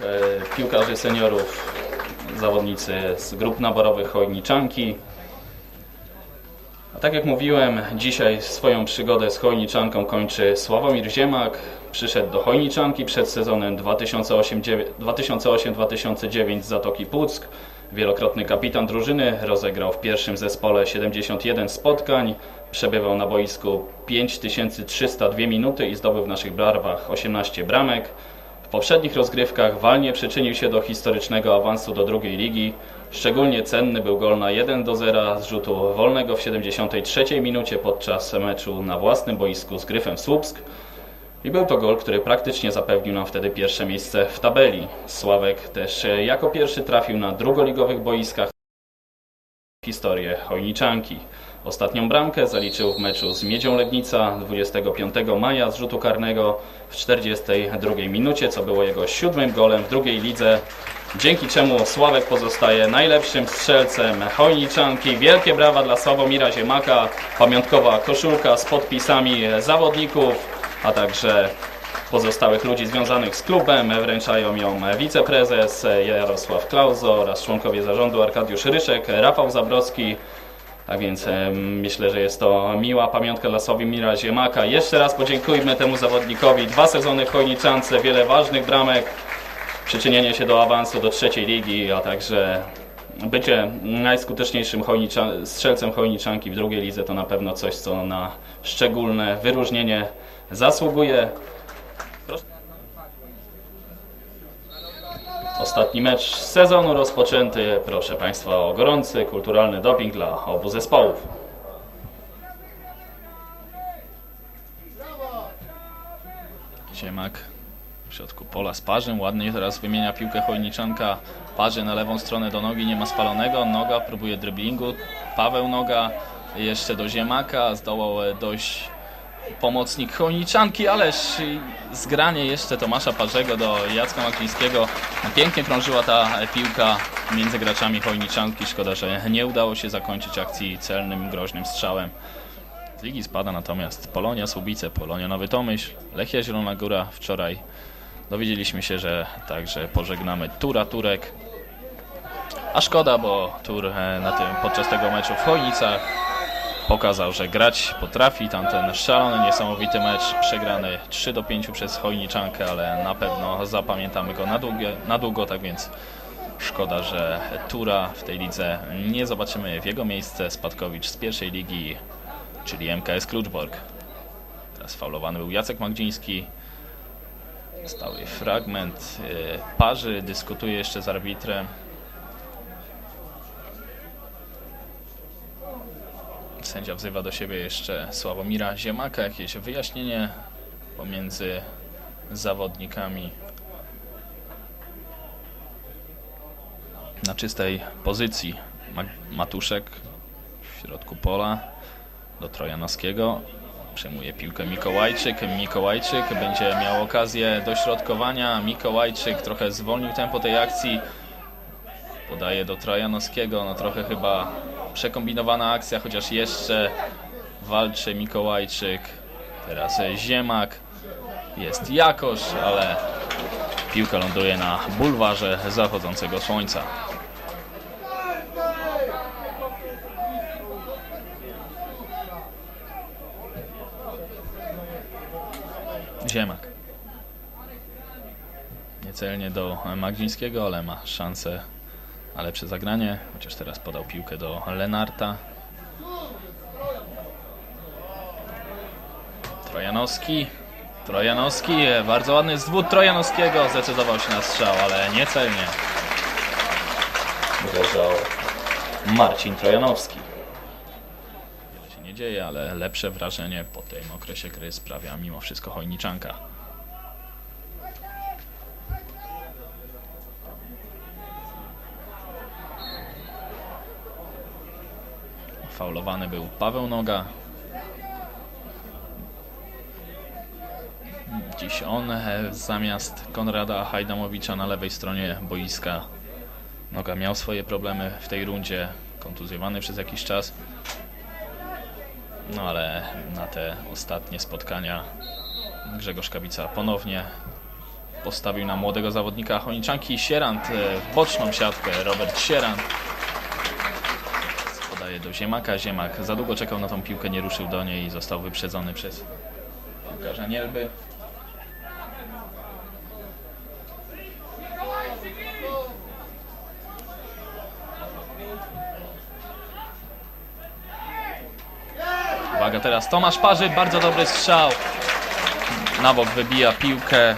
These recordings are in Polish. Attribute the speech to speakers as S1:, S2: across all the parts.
S1: e, piłkarzy seniorów, zawodnicy z grup naborowych Chojniczanki. A tak jak mówiłem, dzisiaj swoją przygodę z Chojniczanką kończy Sławomir Ziemak. Przyszedł do Chojniczanki przed sezonem 2008 2008-2009 z Zatoki Puck. Wielokrotny kapitan drużyny, rozegrał w pierwszym zespole 71 spotkań, przebywał na boisku 5302 minuty i zdobył w naszych barwach 18 bramek. Poprzednich rozgrywkach walnie przyczynił się do historycznego awansu do drugiej ligi. Szczególnie cenny był gol na 1 do 0 z rzutu wolnego w 73 minucie podczas meczu na własnym boisku z Gryfem Słupsk. I był to gol, który praktycznie zapewnił nam wtedy pierwsze miejsce w tabeli. Sławek też jako pierwszy trafił na drugoligowych boiskach historię Chojniczanki. Ostatnią bramkę zaliczył w meczu z Miedzią Legnica 25 maja z rzutu karnego w 42 minucie, co było jego siódmym golem w drugiej lidze. Dzięki czemu Sławek pozostaje najlepszym strzelcem Chojniczanki. Wielkie brawa dla Sławomira Ziemaka, pamiątkowa koszulka z podpisami zawodników, a także pozostałych ludzi związanych z klubem. Wręczają ją wiceprezes Jarosław Klauzo oraz członkowie zarządu Arkadiusz Ryszek, Rafał Zabrocki. Tak więc myślę, że jest to miła pamiątka dla Sławomira Ziemaka. Jeszcze raz podziękujmy temu zawodnikowi. Dwa sezony w Chojniczance, wiele ważnych bramek, przyczynienie się do awansu do trzeciej ligi, a także bycie najskuteczniejszym chojnicza- strzelcem Chojniczanki w drugiej lidze to na pewno coś, co na szczególne wyróżnienie zasługuje. Ostatni mecz sezonu rozpoczęty. Proszę Państwa o gorący, kulturalny doping dla obu zespołów. Ziemak w środku pola z parzem. Ładnie teraz wymienia piłkę Chojniczanka. Parzy na lewą stronę do nogi, nie ma spalonego. Noga próbuje driblingu. Paweł Noga jeszcze do Ziemaka. Zdołał dojść pomocnik Chojniczanki, ależ zgranie jeszcze Tomasza Parzego do Jacka Makińskiego. Pięknie krążyła ta piłka między graczami Chojniczanki. Szkoda, że nie udało się zakończyć akcji celnym, groźnym strzałem. Z ligi spada natomiast Polonia Słubice, Polonia Nowy Tomyśl, Lechia Zielona Góra wczoraj. Dowiedzieliśmy się, że także pożegnamy Tura Turek. A szkoda, bo Tur e, na tym, podczas tego meczu w Chojnicach pokazał, że grać potrafi. Tamten szalony, niesamowity mecz przegrany 3 do 5 przez Chojniczankę, ale na pewno zapamiętamy go na, długie, na długo, tak więc szkoda, że Tura w tej lidze nie zobaczymy w jego miejsce. Spadkowicz z pierwszej ligi, czyli MKS Kluczbork. Teraz faulowany był Jacek Magdziński. Stały fragment y, parzy, dyskutuje jeszcze z arbitrem. Sędzia wzywa do siebie jeszcze Sławomira Ziemaka, jakieś wyjaśnienie pomiędzy zawodnikami na czystej pozycji. Ma- Matuszek w środku pola do Trojanowskiego. Przejmuje piłkę Mikołajczyk. Mikołajczyk będzie miał okazję do środkowania. Mikołajczyk trochę zwolnił tempo tej akcji. Podaje do Trojanowskiego. No trochę chyba przekombinowana akcja, chociaż jeszcze walczy Mikołajczyk. Teraz Ziemak. Jest Jakosz, ale piłka ląduje na bulwarze zachodzącego słońca. Ziemak. Niecelnie do Magdzińskiego, ale ma szansę na lepsze zagranie. Chociaż teraz podał piłkę do Lenarta. Trojanowski. Trojanowski, bardzo ładny zwód Trojanowskiego. Zdecydował się na strzał, ale niecelnie. Uderzał Marcin Trojanowski. Wiele się nie dzieje, ale lepsze wrażenie po tym okresie gry sprawia mimo wszystko Chojniczanka. Faulowany był Paweł Noga. Dziś on e, zamiast Konrada Hajdamowicza na lewej stronie boiska. Noga miał swoje problemy w tej rundzie, kontuzjowany przez jakiś czas. No ale na te ostatnie spotkania Grzegorz Kawica ponownie
S2: postawił na młodego zawodnika Chojniczanki. Sierant e, w boczną siatkę, Robert Sierant. Do Ziemaka. Ziemak za długo czekał na tą piłkę, nie ruszył do niej i został wyprzedzony przez piłkarza Nielby. Uwaga teraz Tomasz Parzy, bardzo dobry strzał. Na bok wybija piłkę.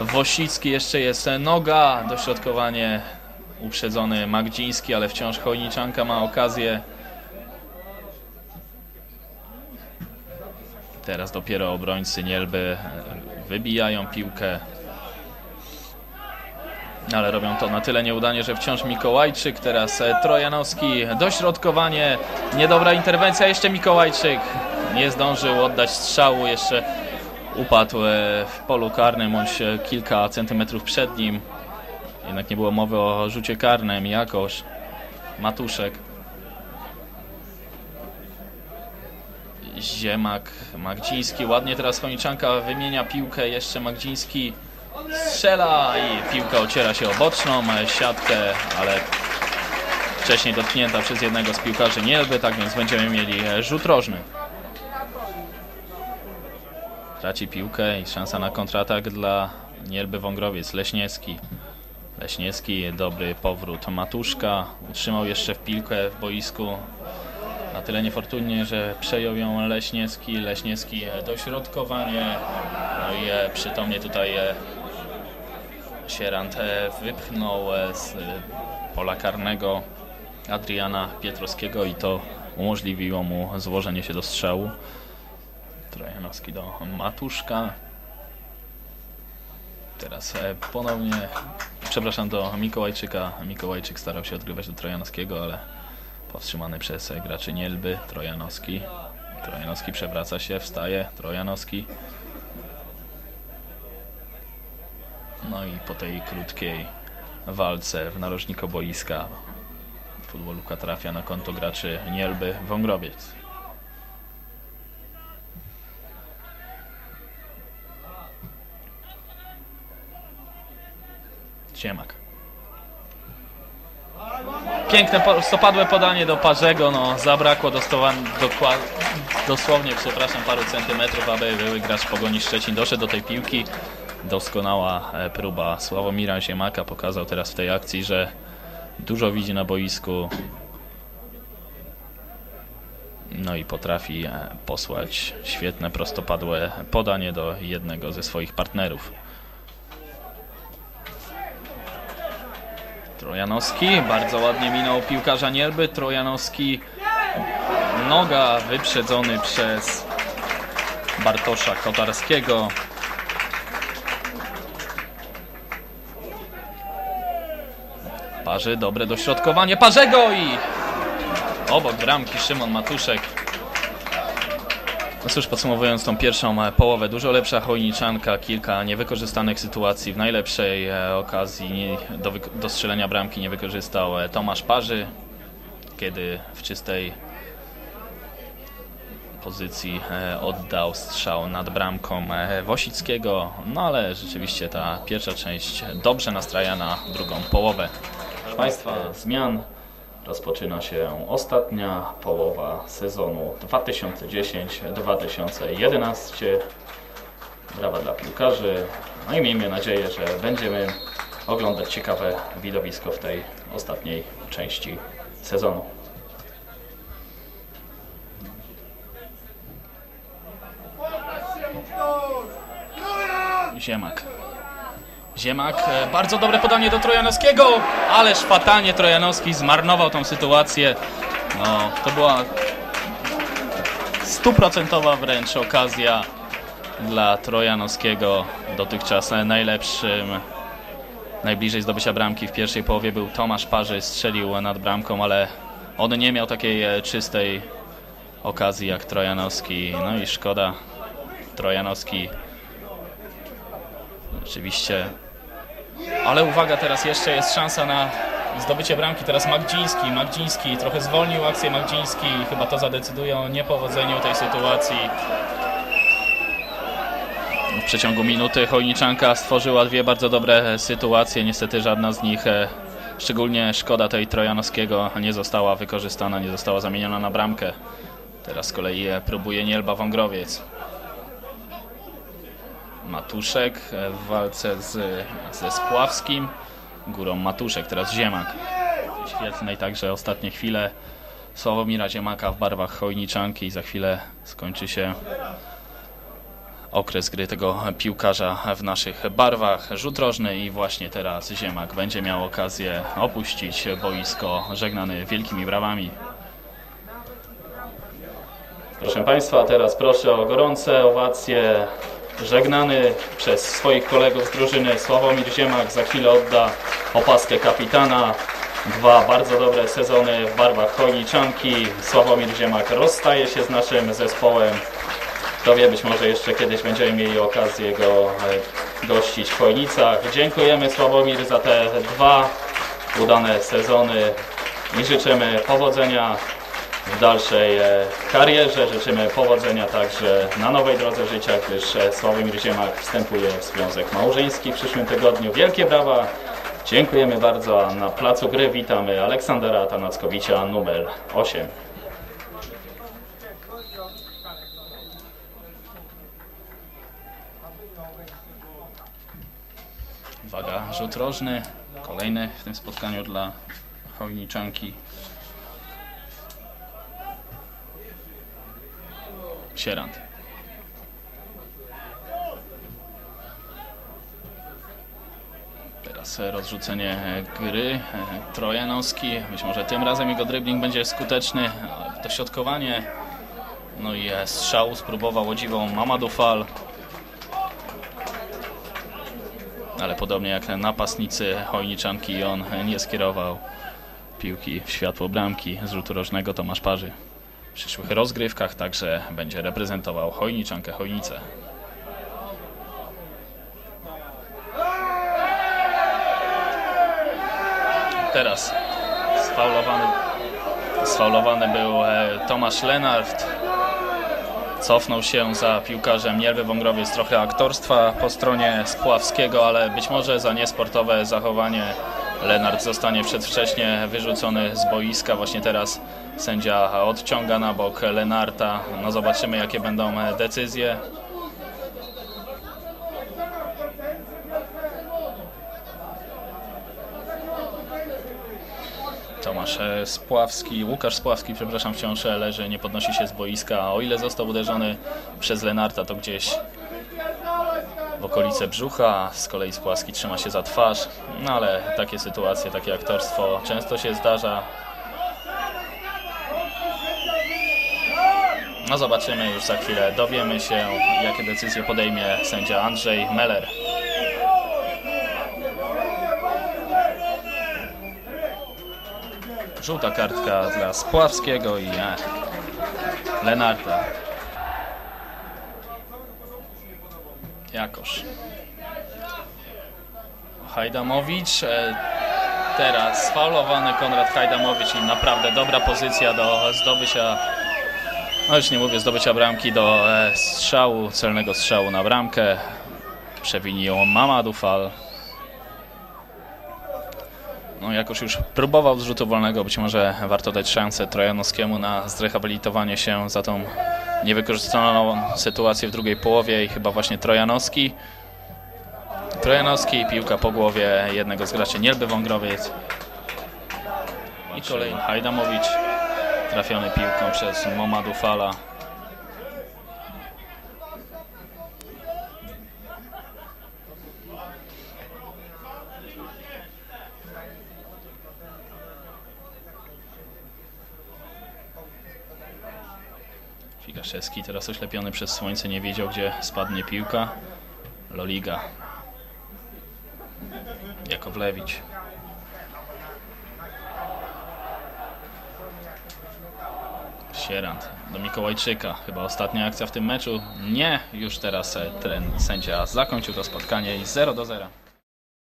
S2: Wosicki jeszcze jest noga. Dośrodkowanie uprzedzony Magdziński, ale wciąż Chojniczanka ma okazję. Teraz dopiero obrońcy Nielby e, wybijają piłkę. Ale robią to na tyle nieudanie, że wciąż Mikołajczyk, teraz e, Trojanowski, dośrodkowanie, niedobra interwencja, jeszcze Mikołajczyk nie zdążył oddać strzału, jeszcze upadł e, w polu karnym, bądź kilka centymetrów przed nim. Jednak nie było mowy o rzucie karnym, jakoś Matuszek. Ziemak, Magdziński, ładnie teraz Choniczanka wymienia piłkę, jeszcze Magdziński strzela i piłka ociera się o e, siatkę, ale wcześniej dotknięta przez jednego z piłkarzy Nielby, tak więc będziemy mieli rzut rożny. Traci piłkę i szansa na kontratak dla Nielby Wągrowiec, Leśniewski. Leśniewski, dobry powrót Matuszka, utrzymał jeszcze w piłkę w boisku. Na tyle niefortunnie, że przejął ją Leśniewski. Leśniewski e, dośrodkowanie. No i e, przytomnie tutaj e, Sierant wypchnął z pola karnego Adriana Pietrowskiego i to umożliwiło mu złożenie się do strzału. Trojanowski do Matuszka. Teraz ponownie, przepraszam, do Mikołajczyka. Mikołajczyk starał się odgrywać do Trojanowskiego, ale powstrzymany przez graczy Nielby. Trojanowski. Trojanowski przewraca się, wstaje. Trojanowski. No i po tej krótkiej walce w narożniku boiska futbolówka trafia na konto graczy Nielby Wągrowiec. Ziemak. Piękne prostopadłe podanie do Parzego, no zabrakło dosłownie, przepraszam, paru centymetrów, aby były gracz Pogoni Szczecin doszedł do tej piłki. Doskonała e, próba Sławomira Ziemaka pokazał teraz w tej akcji, że dużo widzi na boisku. No i potrafi e, posłać świetne prostopadłe podanie do jednego ze swoich partnerów. Trojanowski bardzo ładnie minął piłkarza Nielby. Trojanowski noga wyprzedzony przez Bartosza Kotarskiego. Parzy, dobre dośrodkowanie Parzego i obok bramki Szymon Matuszek. No cóż, podsumowując tą pierwszą e, połowę, dużo lepsza Chojniczanka, kilka niewykorzystanych sytuacji. W najlepszej e, okazji do, do strzelenia bramki nie wykorzystał e, Tomasz Parzy, kiedy w czystej pozycji oddał strzał nad bramką Wosickiego. No ale rzeczywiście ta pierwsza część dobrze nastraja na drugą połowę.
S1: Proszę Państwa, zmian rozpoczyna się ostatnia połowa sezonu 2010-2011. Brawa dla piłkarzy. No i miejmy nadzieję, że będziemy oglądać ciekawe widowisko w tej ostatniej części sezonu.
S2: Ziemak. Ziemak, e, bardzo dobre podanie do Trojanowskiego, ależ fatalnie Trojanowski zmarnował tą sytuację. No, to była stuprocentowa wręcz okazja dla Trojanowskiego. Dotychczas najlepszym, najbliżej zdobycia bramki w pierwszej połowie był Tomasz Parzy, strzelił nad bramką, ale on nie miał takiej e, czystej okazji jak Trojanowski. No i szkoda, Trojanowski Oczywiście. Ale uwaga, teraz jeszcze jest szansa na zdobycie bramki. Teraz Magdziński. Magdziński trochę zwolnił akcję Magdziński. Chyba to zadecyduje o niepowodzeniu tej sytuacji. W przeciągu minuty Chojniczanka stworzyła dwie bardzo dobre sytuacje. Niestety żadna z nich, e, szczególnie szkoda tej Trojanowskiego, nie została wykorzystana, nie została zamieniona na bramkę. Teraz z kolei e, próbuje Nielba Wągrowiec. Matuszek e, w walce z, ze Spławskim. Górą Matuszek, teraz Ziemak. Świetnej także ostatnie chwile Sławomira Ziemaka w barwach Chojniczanki. Za chwilę skończy się okres gry tego piłkarza w naszych barwach. Rzut rożny i właśnie teraz Ziemak będzie miał okazję opuścić boisko żegnany wielkimi brawami.
S1: Proszę Państwa, teraz proszę o gorące owacje. Żegnany przez swoich kolegów z drużyny Sławomir Ziemak za chwilę odda opaskę kapitana. Dwa bardzo dobre sezony w barwach Chojniczanki. Sławomir Ziemak rozstaje się z naszym zespołem. Kto wie, być może jeszcze kiedyś będziemy mieli okazję go e, gościć w Chojnicach. Dziękujemy Sławomir za te dwa udane sezony i życzymy powodzenia w dalszej e, karierze. Życzymy powodzenia także na nowej drodze życia, gdyż e, Sławomir Ziemak wstępuje w związek małżeński w przyszłym tygodniu. Wielkie brawa! Dziękujemy bardzo, na placu gry witamy Aleksandra Tanackowicza numer 8.
S2: Uwaga, rzut rożny. Kolejny w tym spotkaniu dla Chojniczanki. Sierant. Teraz rozrzucenie gry. Trojanowski. Być może tym razem jego dribbling będzie skuteczny. Dośrodkowanie. No i strzał spróbował o dziwą Mamadou Fall. ale podobnie jak napastnicy Chojniczanki on nie skierował piłki w światło bramki z rzutu rożnego Tomasz Parzy. Przyszłych rozgrywkach także będzie reprezentował Chojniczankę Chojnicę. Teraz sfaulowany, sfaulowany był e, Tomasz Lenart. Cofnął się za piłkarzem Nierwy Wągrowiec trochę aktorstwa po stronie Spławskiego, ale być może za niesportowe zachowanie Lenart zostanie przedwcześnie wyrzucony z boiska. Właśnie teraz sędzia odciąga na bok Lenarta. No zobaczymy jakie będą decyzje. Tomasz Spławski, Łukasz Spławski, przepraszam, wciąż leży, nie podnosi się z boiska. O ile został uderzony przez Lenarta, to gdzieś w okolice brzucha, z kolei Spławski trzyma się za twarz. No ale takie sytuacje, takie aktorstwo często się zdarza. No zobaczymy już za chwilę, dowiemy się jakie decyzje podejmie sędzia Andrzej Meller. Żółta kartka dla Spławskiego i e, Lenarta. Jakoż. Hajdamowicz. E, teraz sfaulowany Konrad Hajdamowicz i naprawdę dobra pozycja do zdobycia, no już nie mówię zdobycia bramki, do e, strzału, celnego strzału na bramkę. Przewinił Mamadou Fall. No, jakoś już próbował z rzutu wolnego, być może warto dać szansę Trojanowskiemu na zrehabilitowanie się za tą niewykorzystaną sytuację w drugiej połowie i chyba właśnie Trojanowski. Trojanowski, piłka po głowie jednego z graczy Nielby Wągrowiec. I kolejny Hajdamowicz, trafiony piłką przez Momadou Fala. Figaszewski teraz oślepiony przez słońce nie wiedział gdzie spadnie piłka. Loliga. Jakowlewicz. Sierant do Mikołajczyka. Chyba ostatnia akcja w tym meczu. Nie, już teraz ten sędzia zakończył to spotkanie i 0 do 0.